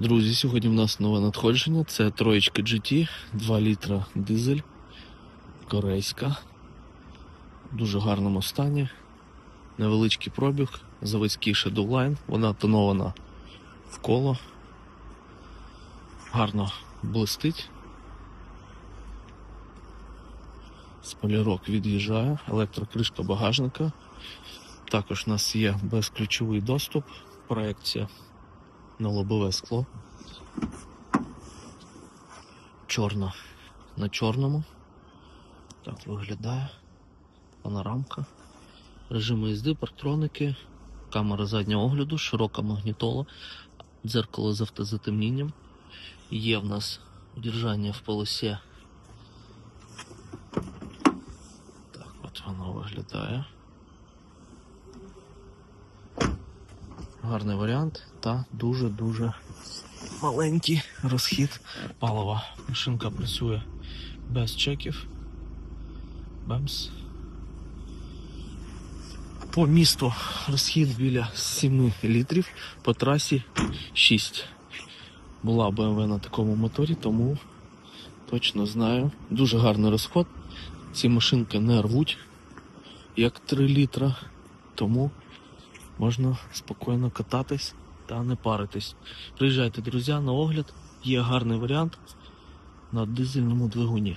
Друзі, сьогодні в нас нове надходження. Це троєчка GT, 2 літра дизель, корейська. В дуже гарному стані. Невеличкий пробіг, заводський Shadowline. Вона тонована в коло. Гарно блистить. Спойлерок від'їжджає, електрокришка багажника. Також у нас є безключовий доступ, проекція на лобове скло. Чорна на чорному. Так виглядає. Панорамка. Режими їзди, парктроники, камера заднього огляду, широка магнітола, дзеркало з автозатемнінням. Є в нас удержання в полосі. Так, от воно виглядає. Гарний варіант та дуже-дуже маленький розхід палива. Машинка працює без чеків. Бемс. По місту розхід біля 7 літрів, по трасі 6. Була BMW на такому моторі, тому точно знаю. Дуже гарний розход. Ці машинки не рвуть, як 3 літра, тому можна спокійно кататись та не паритись. Приїжджайте, друзі, на огляд. Є гарний варіант на дизельному двигуні.